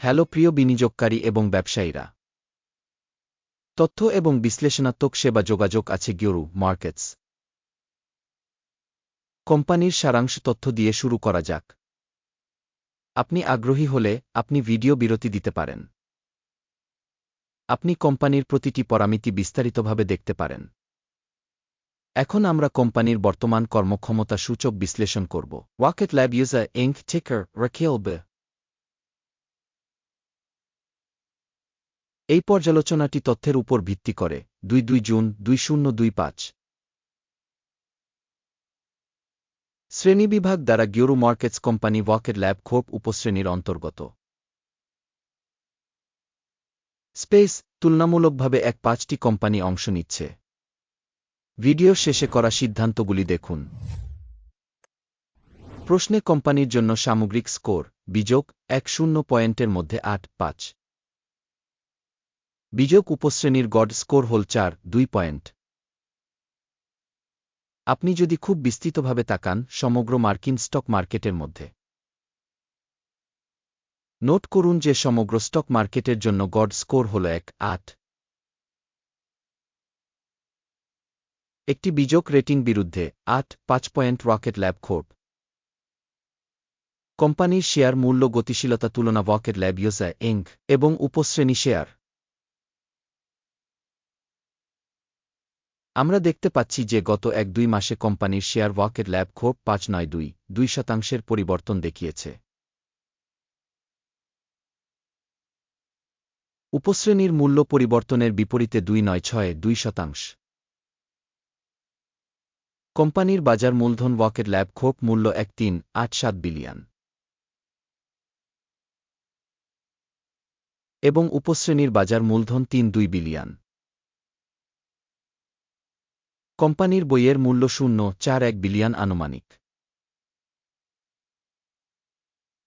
Hello প্রিয় বিনিয়োগকারী এবং ব্যবসায়ীরা। তথ্য এবং বিশ্লেষণাত্মক সেবা যোগাযোগ আছে গিওরু মার্কেটস। কোম্পানির সারাংশ তথ্য দিয়ে শুরু করা যাক। আপনি আগ্রহী হলে আপনি ভিডিও বিরতি দিতে পারেন। আপনি কোম্পানির প্রতিটি পরামিতি বিস্তারিতভাবে দেখতে পারেন। এখন আমরা কোম্পানির বর্তমান কর্মক্ষমতা সূচক বিশ্লেষণ করব। ওয়াকেট ল্যাব ইউজার ইঙ্ক টিকার রাকেলবে এই পর্যালোচনাটি তথ্যের উপর ভিত্তি করে, দুই দুই জুন, দুই শূন্য, দুই পাঁচ। শ্রেণীবিভাগ দ্বারা গিওরু মার্কেটস কোম্পানি ওয়াকেট ল্যাব খোপ উপশ্রেণীর অন্তর্গত। স্পেস তুলনামূলকভাবে এক পাঁচটি কোম্পানি অংশ নিচ্ছে। ভিডিও শেষে করা সিদ্ধান্তগুলি দেখুন। প্রশ্নে কোম্পানির জন্য সামগ্রিক স্কোর, বিযোগ, এক শূন্য পয়েন্টের মধ্যে আট, পাঁচ। বিযোগ উপশ্রেণীর গড স্কোর হল চার, দুই পয়েন্ট। আপনি যদি খুব বিস্তৃতভাবে তাকান, সমগ্র মার্কিন স্টক মার্কেটের মধ্যে। নোট করুন যে সমগ্র স্টক মার্কেটের জন্য গড স্কোর হল এক, আট। একটি বিযোগ রেটিং বিরুদ্ধে, আট, পাঁচ পয়েন্ট রকেট ল্যাব খোপ কোম্পানির শেয়ার মূল্য গতিশীলতা তুলনা ওয়াকেট ল্যাব ইউজা এঙ্ক, এবং উপশ্রেণী শেয়ার। আমরা দেখতে পাচ্ছি যে গত এক দুই মাসে কোম্পানির শেয়ার ওয়াকের ল্যাব খোপ পাঁচ নয় দুই দুই শতাংশের পরিবর্তন দেখিয়েছে। উপশ্রেণীর মূল্য পরিবর্তনের বিপরীতে দুই নয় ছয়, দুই শতাংশ। কোম্পানির বাজার মূলধন ওয়াকের ল্যাব খোপ মূল্য এক তিন, আট সাত বিলিয়ন। এবং উপশ্রেণীর বাজার মূলধন তিন দুই বিলিয়ন। কোম্পানির বইয়ের মূল্য শূন্য, চার এক বিলিয়ন আনুমানিক।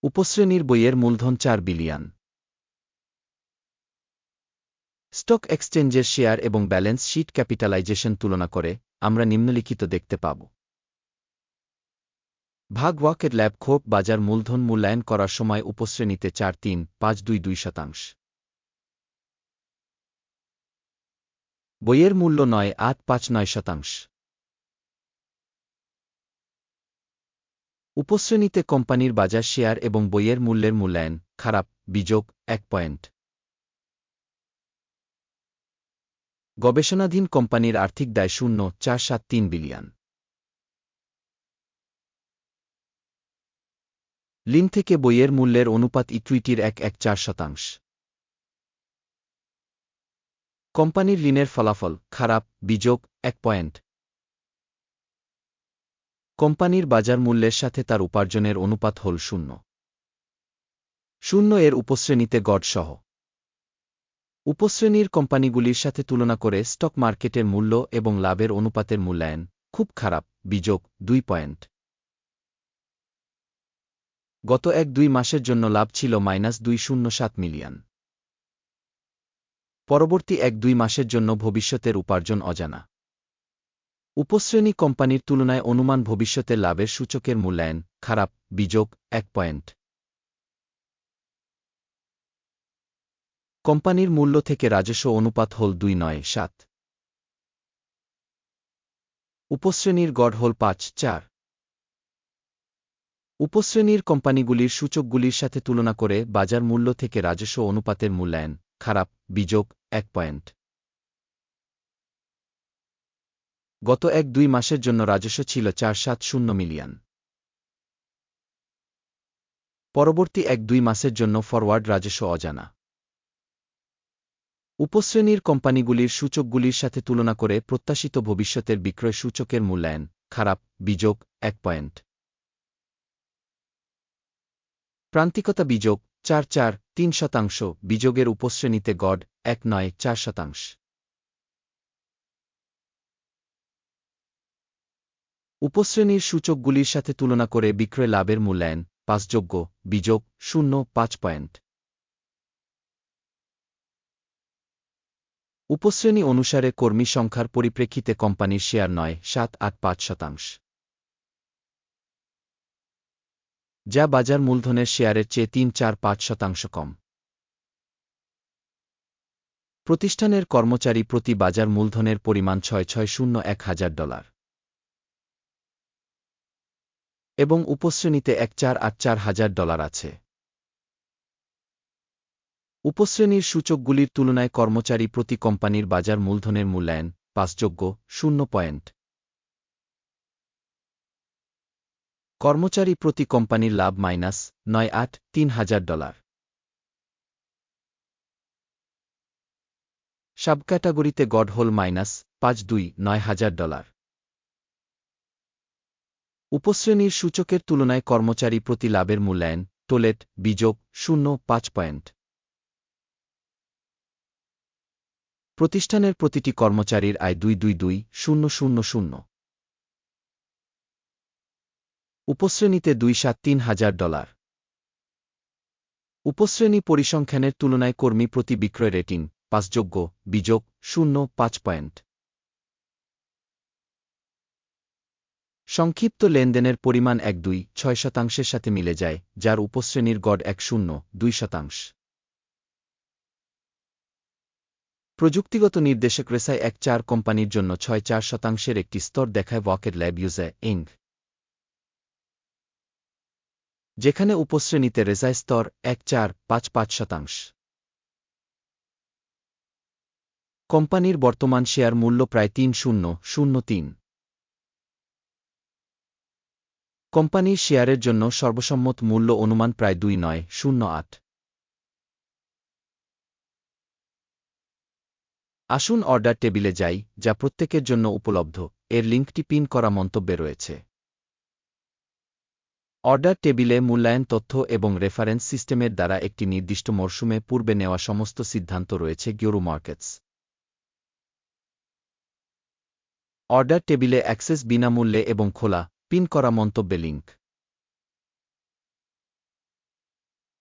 উপশ্রেণীর বইয়ের মূলধন চার বিলিয়ন। স্টক এক্সচেঞ্জের শেয়ার এবং ব্যালেন্স শিট ক্যাপিটালাইজেশন তুলনা করে আমরা নিম্নলিখিত দেখতে পাব। ভাগ ওয়াকের ল্যাব খোপ বাজার মূলধন মূল্যায়ন করার সময় উপশ্রেণীতে চার তিন, পাঁচ দুই দুই শতাংশ। বইয়ের মূল্য নয় আট পাঁচ নয় শতাংশ। উপশ্রেণীতে কোম্পানির বাজার শেয়ার এবং বইয়ের মূল্যের মূল্যায়ন, খারাপ, বিযোগ, এক পয়েন্ট। গবেষণাধীন কোম্পানির আর্থিক দায় শূন্য, চার সাত তিন বিলিয়ন। লিন থেকে বইয়ের মূল্যের অনুপাত ইকুইটির এক এক চার শতাংশ। কোম্পানির ঋণের ফলাফল, খারাপ বিযোগ এক পয়েন্ট। কোম্পানির বাজার মূল্যের সাথে তার উপার্জনের অনুপাত হল শূন্য। শূন্য এর উপশ্রেণীতে গড় সহ। উপশ্রেণীর কোম্পানিগুলির সাথে তুলনা করে স্টক মার্কেটের মূল্য এবং লাভের অনুপাতের মূল্যায়ন খুব খারাপ বিযোগ দুই পয়েন্ট। গত এক দুই মাসের জন্য লাভ ছিল মাইনাস দুই শূন্য সাত মিলিয়ন। পরবর্তী এক দুই মাসের জন্য ভবিষ্যতের উপার্জন অজানা। উপশ্রেণী কোম্পানির তুলনায় অনুমান ভবিষ্যতের লাভের সূচকের মূল্যায়ন, খারাপ বিযোগ এক পয়েন্ট। কোম্পানির মূল্য থেকে রাজস্ব অনুপাত হল দুই নয় সাত। উপশ্রেণীর গড় হল পাঁচ চার। উপশ্রেণীর কোম্পানিগুলির সূচকগুলির সাথে তুলনা করে বাজার মূল্য থেকে রাজস্ব অনুপাতের মূল্যায়ন, খারাপ বিযোগ এক পয়েন্ট। গত এক দুই মাসের জন্য রাজস্ব ছিল চার সাত শূন্য মিলিয়ন। পরবর্তী এক দুই মাসের জন্য ফরওয়ার্ড রাজস্ব অজানা। উপশ্রেণীর কোম্পানিগুলির সূচকগুলির সাথে তুলনা করে প্রত্যাশিত ভবিষ্যতের বিক্রয় সূচকের মূল্যায়ন খারাপ, বিযোগ, এক পয়েন্ট। প্রান্তিকতা বিযোগ, চার চার তিন শতাংশ, বিযোগের উপশ্রেণীতে গড়, এক নয়, চার শতাংশ। উপশ্রেণীর সূচকগুলির সাথে তুলনা করে বিক্রয় লাভের মূল্যায়ন পাঁচযোগ্য বিযোগ, শূন্য, পাঁচ পয়েন্ট। উপশ্রেণী অনুসারে কর্মী সংখ্যার পরিপ্রেক্ষিতে কোম্পানির শেয়ার নয়, সাত, আট, পাঁচ শতাংশ। যা বাজার মূলধনের শেয়ারের চেয়ে তিন, চার, পাঁচ শতাংশ কম। প্রতিষ্ঠানের কর্মচারী প্রতি বাজার মূলধনের পরিমাণ ছয় ছয়, শূন্য, এক হাজার ডলার। এবং উপশ্রেণীতে এক, চার, আট, চার হাজার ডলার আছে। উপশ্রেণীর সূচকগুলির তুলনায় কর্মচারী প্রতি কোম্পানির বাজার মূলধনের মূল্যায়ন পাঁচযোগ্য, শূন্য পয়েন্ট। কর্মচারী প্রতি কোম্পানির লাভ মাইনাস নয় আট তিন হাজার ডলার। সাব সাবক্যাটাগরিতে গডহোল মাইনাস পাঁচ দুই নয় হাজার ডলার। উপশ্রেণীর সূচকের তুলনায় কর্মচারী প্রতি লাভের মূল্যায়ন, টোলেট, বিযোগ শূন্য পাঁচ পয়েন্ট। প্রতিষ্ঠানের প্রতিটি কর্মচারীর আয় দুই দুই দুই শূন্য শূন্য শূন্য। উপশ্রেণীতে দুই সাত তিন হাজার ডলার। উপশ্রেণী পরিসংখ্যানের তুলনায় কর্মী প্রতি বিক্রয় রেটিং, পাঁচযোগ্য, বিযোগ, শূন্য, পাঁচ পয়েন্ট। সংক্ষিপ্ত লেনদেনের পরিমাণ এক দুই ছয় শতাংশের সাথে মিলে যায়, যার উপশ্রেণীর গড় এক শূন্য দুই শতাংশ। প্রযুক্তিগত নির্দেশক রেসায় এক চার কোম্পানির জন্য ছয় চার শতাংশের একটি স্তর দেখায় ওয়াকের ল্যাব ইউজে ইং যেখানে উপশ্রেণীতে রেজায় স্তর এক চার পাঁচ পাঁচ শতাংশ। কোম্পানির বর্তমান শেয়ার মূল্য প্রায় তিন শূন্য শূন্য তিন। কোম্পানির শেয়ারের জন্য সর্বসম্মত মূল্য অনুমান প্রায় দুই নয়, শূন্য আট। আসুন অর্ডার টেবিলে যাই, যা প্রত্যেকের জন্য উপলব্ধ। এর লিঙ্কটি পিন করা মন্তব্যে রয়েছে। অর্ডার টেবিলে মূল্যায়ন তথ্য এবং রেফারেন্স সিস্টেমের দ্বারা একটি নির্দিষ্ট মরশুমে পূর্বে নেওয়া সমস্ত সিদ্ধান্ত রয়েছে গিওরু মার্কেটস। অর্ডার টেবিলে অ্যাক্সেস বিনামূল্যে এবং খোলা, পিন করা মন্তব্যে লিঙ্ক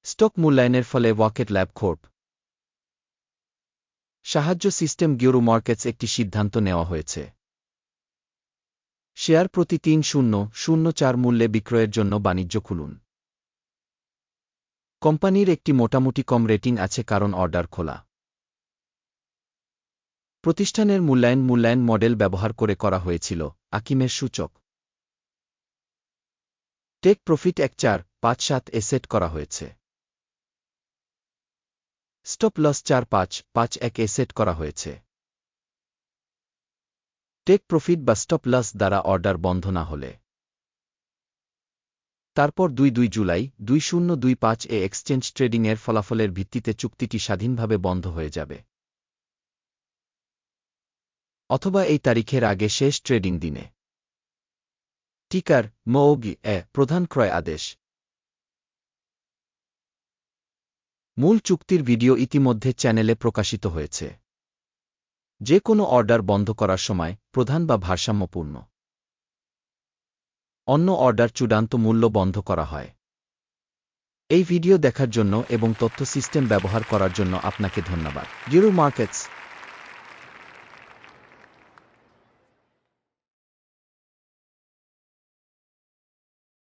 স্টক মূল্যায়নের ফলে ওয়াকেট ল্যাব খোর্প সাহায্য সিস্টেম গিওরু মার্কেটস একটি সিদ্ধান্ত নেওয়া হয়েছে। শেয়ার প্রতি তিন শূন্য শূন্য চার মূল্যে বিক্রয়ের জন্য বাণিজ্য খুলুন। কোম্পানির একটি মোটামুটি কম রেটিং আছে কারণ অর্ডার খোলা। প্রতিষ্ঠানের মূল্যায়ন মূল্যায়ন মডেল ব্যবহার করে করা হয়েছিল, আকিমের সূচক। টেক প্রফিট এক চার, পাঁচ সাত এ সেট করা হয়েছে। স্টপ লস চার পাঁচ পাঁচ এক এ সেট করা হয়েছে। টেক প্রফিট বা স্টপ লস দ্বারা অর্ডার বন্ধ না হলে। তারপর দুই দুই জুলাই, দুই শূন্য দুই পাঁচ এ এক্সচেঞ্জ ট্রেডিংয়ের ফলাফলের ভিত্তিতে চুক্তিটি স্বাধীনভাবে বন্ধ হয়ে যাবে। অথবা এই তারিখের আগে শেষ ট্রেডিং দিনে। টিকার, মৌগি এ প্রধান ক্রয় আদেশ। মূল চুক্তির ভিডিও ইতিমধ্যে চ্যানেলে প্রকাশিত হয়েছে। যে কোনো অর্ডার বন্ধ করার সময় প্রধান বা ভারসাম্যপূর্ণ। অন্য অর্ডার চূড়ান্ত মূল্য বন্ধ করা হয়। এই ভিডিও দেখার জন্য এবং তথ্য সিস্টেম ব্যবহার করার জন্য আপনাকে ধন্যবাদ। Zero markets